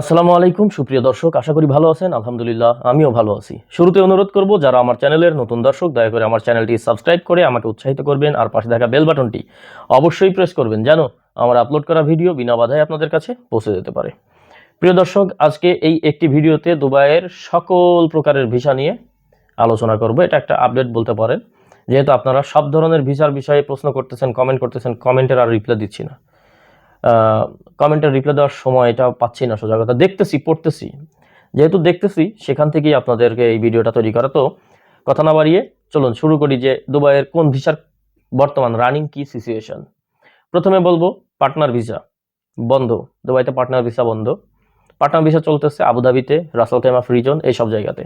আসসালামু আলাইকুম, সুপ্রিয় দর্শক, আশা করি ভালো আছেন। আলহামদুলিল্লাহ, আমিও ভালো আছি। শুরুতে অনুরোধ করব, যারা আমার চ্যানেলের নতুন দর্শক, দয়া করে আমার চ্যানেলটি সাবস্ক্রাইব করে আমাকে উৎসাহিত করবেন আর পাশে থাকা বেল বাটনটি অবশ্যই প্রেস করবেন, যেন আমার আপলোড করা ভিডিও বিনা বাধায় আপনাদের কাছে পৌঁছে যেতে পারে। প্রিয় দর্শক, আজকে এই একটি ভিডিওতে দুবাইয়ের সকল প্রকারের ভিসা নিয়ে আলোচনা করব। এটা একটা আপডেট বলতে পারেন। যেহেতু আপনারা সব ধরনের ভিসার বিষয়ে প্রশ্ন করতেছেন কমেন্ট করতেছেন কমেন্টের আর রিপ্লাই দিচ্ছি না। কমেন্টের রিপ্লাই দেওয়ার সময় এটা পাচ্ছি না সোজা কথা দেখতেছি, পড়তেছি। যেহেতু দেখতেছি, সেখান থেকেই আপনাদেরকে এই ভিডিওটা তৈরি করা। তো কথা না বাড়িয়ে চলুন শুরু করি যে দুবাইয়ের কোন ভিসার বর্তমান রানিং কি সিচুয়েশন প্রথমে বলব পার্টনার ভিসা বন্ধ। দুবাইতে পার্টনার ভিসা বন্ধ। পার্টনার ভিসা চলতেছে আবুধাবিতে রাসাল কেমা ফ্রিজন এই সব জায়গাতে।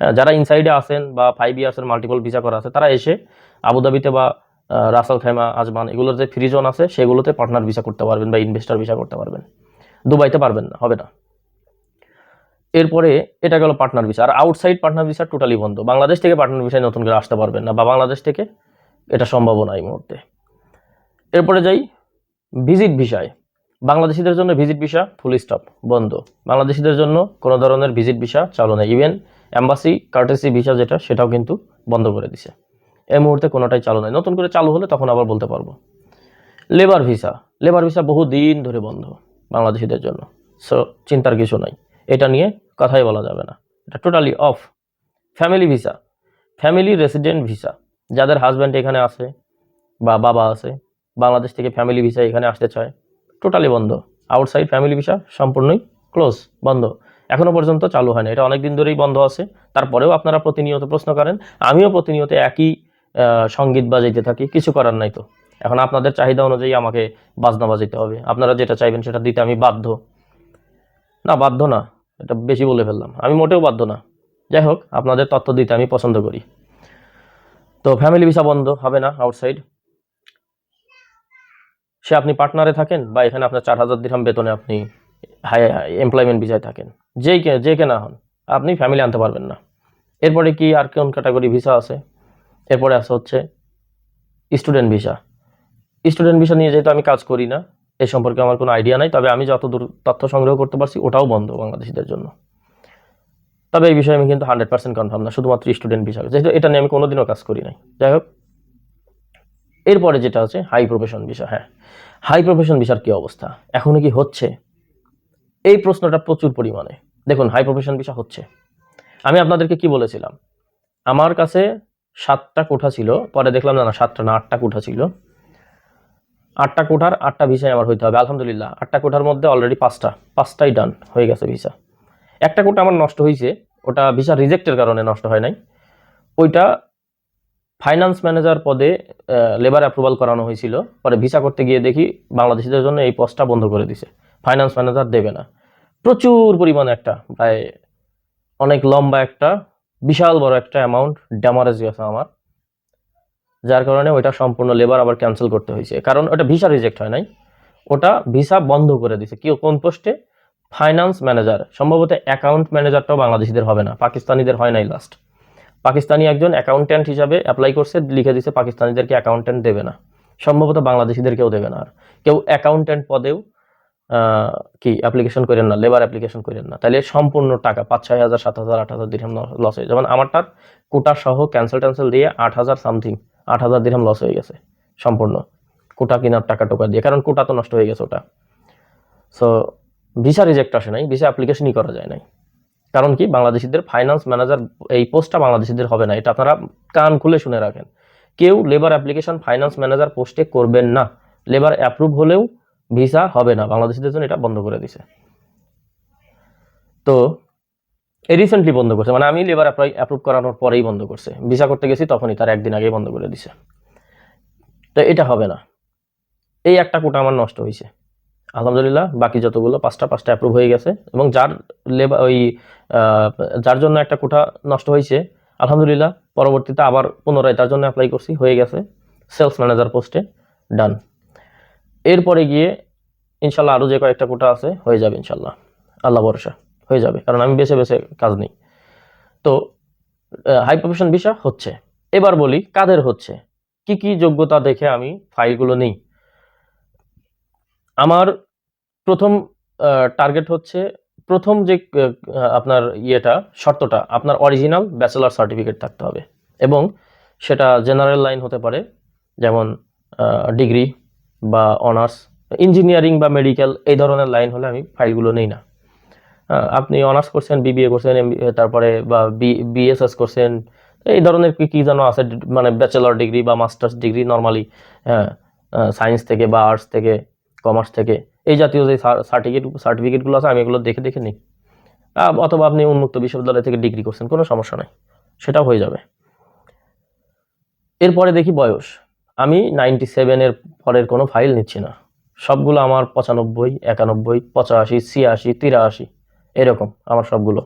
হ্যাঁ যারা ইনসাইডে আসেন বা ফাইভ ইয়ার্সের মাল্টিপল ভিসা করা আছে, তারা এসে আবুধাবিতে বা রাসাল খেমা আজমান, এগুলোর যে ফ্রি জোন আছে, সেগুলোতে পার্টনার ভিসা করতে পারবেন বা ইনভেস্টার ভিসা করতে পারবেন। দুবাইতে পারবেন না, হবে না। এরপরে এটা গেল পার্টনার ভিসা আর আউটসাইড পার্টনার ভিসা টোটালি বন্ধ। বাংলাদেশ থেকে পার্টনার ভিসায় নতুন করে আসতে পারবেন না, বা বাংলাদেশ থেকে এটা সম্ভব না এই মুহূর্তে। এরপরে যাই ভিজিট ভিসায় বাংলাদেশিদের জন্য ভিজিট ভিসা ফুল স্টপ বন্ধ। বাংলাদেশিদের জন্য কোনো ধরনের ভিজিট ভিসা চালু নেই। ইভেন অ্যাম্বাসি কার্টেসি ভিসা যেটা, সেটাও কিন্তু বন্ধ করে দিছে। এই মুহূর্তে কোনোটাই চালু নাই। নতুন করে চালু হলে তখন আবার বলতে পারব। Labour visa. লেবার ভিসা বহু দিন ধরে বন্ধ বাংলাদেশিদের জন্য। সো চিন্তার কিছু নাই। এটা নিয়ে কথাই বলা যাবে না। এটা totally off family visa. Family resident visa. যাদের হাজব্যান্ড এখানে আছে বা বাবা আছে, বাংলাদেশ থেকে ফ্যামিলি ভিসা এখানে আসতে চায় টোটালি বন্ধ। আউটসাইড ফ্যামিলি ভিসা সম্পূর্ণই ক্লোজ বন্ধ। এখনও পর্যন্ত চালু হয় না এটা অনেক দিন ধরেই বন্ধ আছে। তারপরেও আপনারা প্রতিনিয়ত প্রশ্ন করেন। আমিও প্রতিনিয়ত একই সংগীত বাজাইতে থাকি, কিছু করার নাই তো। এখন আপনাদের চাহিদা অনুযায়ী আমাকে বাজনা বাজাইতে হবে। আপনারা যেটা চাইবেন সেটা দিতে আমি বাধ্য। না বাধ্য না, এটা বেশি বলে ফেললাম। আমি মোটেও বাধ্য না। যাই হোক, আপনাদের তথ্য দিতে আমি পছন্দ করি। তো ফ্যামিলি ভিসা বন্ধ হবে না আউটসাইড সে আপনি পার্টনারে থাকেন বা এখানে আপনার চার হাজার দিরহাম বেতনে আপনি হাই এমপ্লয়মেন্ট ভিসায় থাকেন। যেই কে, যে কে না হন, আপনি ফ্যামিলি আনতে পারবেন না। এরপরে কি আর কোন ক্যাটাগরি ভিসা আছে? এরপরে আছে হচ্ছে স্টুডেন্ট ভিসা স্টুডেন্ট ভিসা নিয়ে যেহেতু আমি কাজ করি না, এ সম্পর্কে আমার কোনো আইডিয়া নাই, তবে আমি যতদূর তথ্য সংগ্রহ করতে পারছি, ওটাও বন্ধ বাংলাদেশিদের জন্য। তবে এই বিষয়ে আমি কিন্তু হান্ড্রেড পার্সেন্ট কনফার্ম না, শুধুমাত্র স্টুডেন্ট ভিসা যেহেতু এটা নিয়ে আমি কোনোদিনও কাজ করি নাই। যাই হোক, এরপরে যেটা হচ্ছে হাই প্রফেশন ভিসা হ্যাঁ। হাই প্রফেশন ভিসার কী অবস্থা? এখনও কি হচ্ছে? এই প্রশ্নটা প্রচুর পরিমাণে। দেখুন হাই প্রফেশন ভিসা হচ্ছে। আমি আপনাদেরকে কি বলেছিলাম? আমার কাছে সাতটা কোঠা ছিল। পরে দেখলাম, না না, সাতটা না, আটটা কোঠা ছিল। আটটা কোঠার আটটা ভিসায় আমার হইতে হবে, আলহামদুলিল্লাহ। আটটা কোঠার মধ্যে অলরেডি পাঁচটা, পাঁচটাই ডান হয়ে গেছে ভিসা। একটা কোটা আমার নষ্ট হয়েছে ওটা ভিসা রিজেক্টের কারণে নষ্ট হয় নাই। ওইটা ফাইন্যান্স ম্যানেজার পদে লেবার অ্যাপ্রুভাল করানো হয়েছিল। পরে ভিসা করতে গিয়ে দেখি বাংলাদেশিদের জন্য এই পোস্টটা বন্ধ করে দিছে। ফাইন্যান্স ম্যানেজার দেবে না। প্রচুর পরিমাণে একটা, প্রায় অনেক লম্বা একটা বিশাল বড় একটা অ্যামাউন্ট ড্যামারেজ গেছে আমার। যার কারণে ওইটা সম্পূর্ণ লেবার আবার ক্যান্সেল করতে হয়েছে। কারণ ওটা ভিসা রিজেক্ট হয় নাই। ওটা ভিসা বন্ধ করে দিছে কি কোন পোস্টে ফাইন্যান্স ম্যানেজার সম্ভবত অ্যাকাউন্ট ম্যানেজারটাও বাংলাদেশিদের হবে না। পাকিস্তানিদের হয় নাই লাস্ট পাকিস্তানি একজন অ্যাকাউন্ট্যান্ট হিসাবে অ্যাপ্লাই করছে, লিখে দিছে পাকিস্তানিদেরকে অ্যাকাউন্ট্যান্ট দেবে না। সম্ভবত বাংলাদেশিদেরকেও দেবে না আর। কেউ অ্যাকাউন্ট্যান্ট পদেও কি অ্যাপ্লিকেশন করেন না লেবার অ্যাপ্লিকেশন করেন না, তাহলে সম্পূর্ণ টাকা পাঁচ, ছয় হাজার, সাত হাজার, আট হাজার দিরহাম লস হয়ে যেমন আমারটার কোটা সহ ক্যান্সেল ট্যান্সেল দিয়ে আট হাজার সামথিং আট হাজার দিরহাম লস হয়ে গেছে সম্পূর্ণ। কোটা কেনার টাকা টোকা দিয়ে, কারণ কোটা তো নষ্ট হয়ে গেছে ওটা। সো ভিসা রিজেক্ট আসে নাই ভিসা অ্যাপ্লিকেশনই করা যায় নাই। কারণ কি? বাংলাদেশিদের ফাইন্যান্স ম্যানেজার এই পোস্টটা বাংলাদেশিদের হবে না, এটা আপনারা কান খুলে শুনে রাখেন। কেউ লেবার অ্যাপ্লিকেশন ফাইন্যান্স ম্যানেজার পোস্টে করবেন না লেবার অ্যাপ্রুভ হলেও ভিসা হবে না, বাংলাদেশিদের জন্য এটা বন্ধ করে দিছে। তো রিসেন্টলি বন্ধ করছে মানে আমি লেবার অ্যাপ্লাই অ্যাপ্রুভ করানোর পরেই বন্ধ করছে। ভিসা করতে গেছি তখনই, তার একদিন আগেই বন্ধ করে দিছে। তো এটা হবে না। এই একটা কোটা আমার নষ্ট হয়েছে আলহামদুলিল্লাহ, বাকি যতগুলো পাঁচটা পাঁচটা অ্যাপ্রুভ হয়ে গেছে এবং যার লেবার ওই যার জন্য একটা কোঠা নষ্ট হয়েছে আলহামদুলিল্লাহ, পরবর্তীতে আবার পুনরায় তার জন্য অ্যাপ্লাই করছি, হয়ে গেছে। সেলস ম্যানেজার পোস্টে ডান এরপরে গিয়ে ইনশাল্লাহ আরও যে কয়েকটা কোটা আছে, হয়ে যাবে ইনশাল্লাহ। আল্লাহ ভরসা, হয়ে যাবে। কারণ আমি বেছে বেছে কাজ নেই। তো হাই প্রফেশন ভিসা হচ্ছে। এবার বলি, কাদের হচ্ছে? কি কি যোগ্যতা দেখে আমি ফাইলগুলো নিই। আমার প্রথম টার্গেট হচ্ছে প্রথম যে আপনার ইয়েটা, শর্তটা, আপনার অরিজিনাল ব্যাচেলার সার্টিফিকেট থাকতে হবে। এবং সেটা জেনারেল লাইন হতে পারে, যেমন ডিগ্রি বা অনার্স ইঞ্জিনিয়ারিং বা মেডিকেল এই ধরনের লাইন হলে আমি ফাইলগুলো নেই না। আপনি অনার্স করছেন বিবিএ করছেন তারপরে বা বিএসএস করছেন, এই ধরনের কি কি যেন আছে মানে ব্যাচেলর ডিগ্রি বা মাস্টার্স ডিগ্রি নর্মালি হ্যাঁ সায়েন্স থেকে বা আর্টস থেকে কমার্স থেকে, এই জাতীয় যে সার্টিফিকেট সার্টিফিকেটগুলো আছে, আমি এগুলো দেখে দেখে নিই। অথবা আপনি উন্মুক্ত বিশ্ববিদ্যালয় থেকে ডিগ্রি করছেন, কোনো সমস্যা নাই, সেটাও হয়ে যাবে। এরপরে দেখি বয়স। আমি নাইনটি সেভেনের পরের কোনো ফাইল নিচ্ছি না। সবগুলো আমার পঁচানব্বই, একানব্বই, পঁচাশি, ছিয়াশি, তিরাশি, এরকম আমার সবগুলো।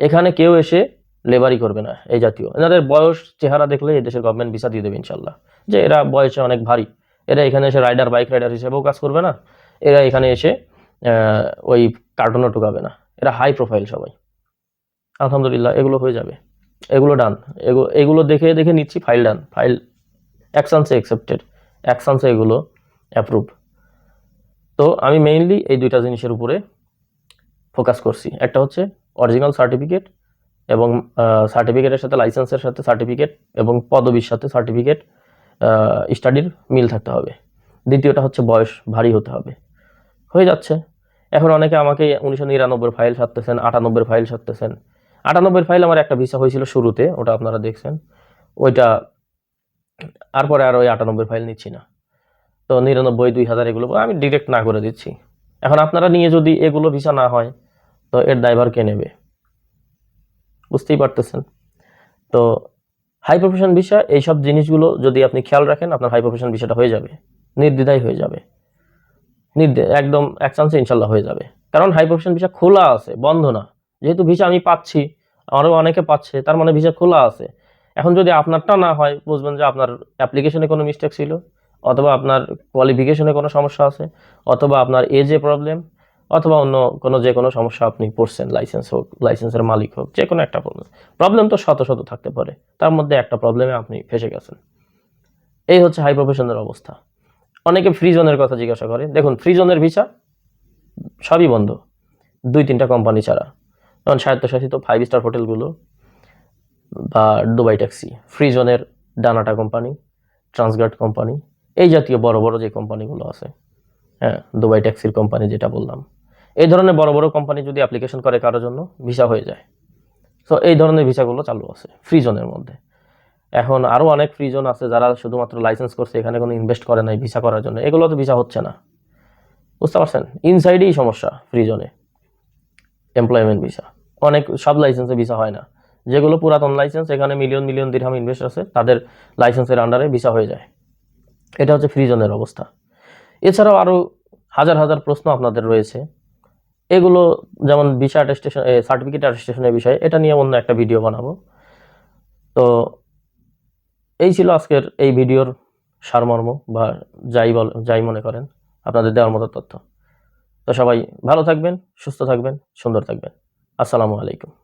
এখানে কেউ এসে লেবারি করবে না এই জাতীয়। এনাদের বয়স, চেহারা দেখলে এই দেশের গভর্নমেন্ট ভিসা দিয়ে দেবে ইনশাল্লাহ। যে এরা বয়সে অনেক ভারী। এরা এখানে এসে রাইডার বাইক রাইডার হিসেবেও কাজ করবে না। এরা এখানে এসে ওই কার্টুনও ঢুকাবে না। এরা হাই প্রোফাইল সবাই। আলহামদুলিল্লাহ, এগুলো হয়ে যাবে। এগুলো ডান এগুলো দেখে দেখে নিচ্ছি ফাইল ডান ফাইল অ্যাকশানসে অ্যাকসেপ্টেড অ্যাকশানসে এগুলো অ্যাপ্রুভ তো আমি মেইনলি এই দুইটা জিনিসের উপরে ফোকাস করছি। একটা হচ্ছে অরিজিনাল সার্টিফিকেট এবং সার্টিফিকেটের সাথে লাইসেন্সের সাথে সার্টিফিকেট এবং পদবীর সাথে সার্টিফিকেট স্টাডির মিল থাকতে হবে। দ্বিতীয়টা হচ্ছে বয়স, ভারী হতে হবে। হয়ে যাচ্ছে। এখন অনেকে আমাকে উনিশশো নিরানব্বই ফাইল সারতেছেন আটানব্বই ফাইল সারতেছেন। আটানব্বই ফাইল আমার একটা ভিসা হয়েছিল শুরুতে, ওটা আপনারা দেখছেন। ওইটা আর পরে আর ওই আটানব্বই ফাইল নিচ্ছি না। তো নিরানব্বই দুই হাজার এগুলো আমি ডিরেক্ট না করে দিচ্ছি। এখন আপনারা নিয়ে যদি এগুলো ভিসা না হয়, তো এর ড্রাইভার কে নেবে? বুঝতেই পারতেছেন? তো হাই প্রফেশন ভিসা এইসব জিনিসগুলো যদি আপনি খেয়াল রাখেন, আপনার হাই প্রফেশন ভিসাটা হয়ে যাবে। নির্দ্বিধায় হয়ে যাবে। নির্দে একদম এক চান্সে ইনশাল্লাহ হয়ে যাবে। কারণ হাই প্রফেশন ভিসা খোলা আছে, বন্ধ না। যেহেতু ভিসা আমি পাচ্ছি, আমারও অনেকে পাচ্ছে, তার মানে ভিসা খোলা আছে। এখন যদি আপনারটা না হয়, বুঝবেন যে আপনার অ্যাপ্লিকেশনে কোনো মিস্টেক ছিল, অথবা আপনার কোয়ালিফিকেশনে কোনো সমস্যা আছে, অথবা আপনার এজে প্রবলেম অথবা অন্য কোনো যে কোনো সমস্যা আপনি পড়ছেন লাইসেন্স হোক লাইসেন্সের মালিক হোক, যে কোনো একটা প্রবলেম প্রবলেম তো শত শত থাকতে পারে, তার মধ্যে একটা প্রবলেমে আপনি ফেসে গেছেন। এই হচ্ছে হাই প্রফেশনের অবস্থা। অনেকে ফ্রি জোনের কথা জিজ্ঞাসা করে, দেখুন ফ্রি জোনের ভিসা সবই বন্ধ দুই তিনটা কোম্পানি ছাড়া। যেমন স্বায়ত্তশাসিত ফাইভ স্টার হোটেলগুলো বা দুবাই ট্যাক্সি ফ্রি জোনের ডানাটা কোম্পানি, ট্রান্সগার্ড কোম্পানি, এই জাতীয় বড় বড় যে কোম্পানিগুলো আছে হ্যাঁ দুবাই ট্যাক্সির কোম্পানি যেটা বললাম, এই ধরনের বড় বড় কোম্পানি যদি অ্যাপ্লিকেশন করে কারোর জন্য ভিসা হয়ে যায়। তো এই ধরনের ভিসাগুলো চালু আছে ফ্রি জোনের মধ্যে। এখন আরও অনেক ফ্রি জোন আছে যারা শুধুমাত্র লাইসেন্স করছে, এখানে কোনো ইনভেস্ট করে নাই ভিসা করার জন্য। এগুলো তো ভিসা হচ্ছে না। বুঝতে পারছেন? ইনসাইডেই সমস্যা ফ্রি জোনে এমপ্লয়মেন্ট ভিসা অনেক, সব লাইসেন্সে ভিসা হয় না। যেগুলো পুরাতন লাইসেন্স এখানে মিলিয়ন মিলিয়ন দিরহাম ইনভেস্ট আছে, তাদের লাইসেন্সের আন্ডারে ভিসা হয়ে যায়। এটা হচ্ছে ফ্রি জোনের অবস্থা। এছাড়াও আরও হাজার হাজার প্রশ্ন আপনাদের রয়েছে। এগুলো যেমন ভিসা অ্যাটেস্টেশন সার্টিফিকেট অ্যাটেস্টেশনের বিষয়ে, এটা নিয়ে অন্য একটা ভিডিও বানাবো। তো এই ছিল আজকের এই ভিডিওর সারমর্ম বা যাই বল, যাই মনে করেন, আপনাদের দেওয়ার মতো তথ্য। তো সবাই ভালো থাকবেন, সুস্থ থাকবেন, সুন্দর থাকবেন। আসসালামু আলাইকুম।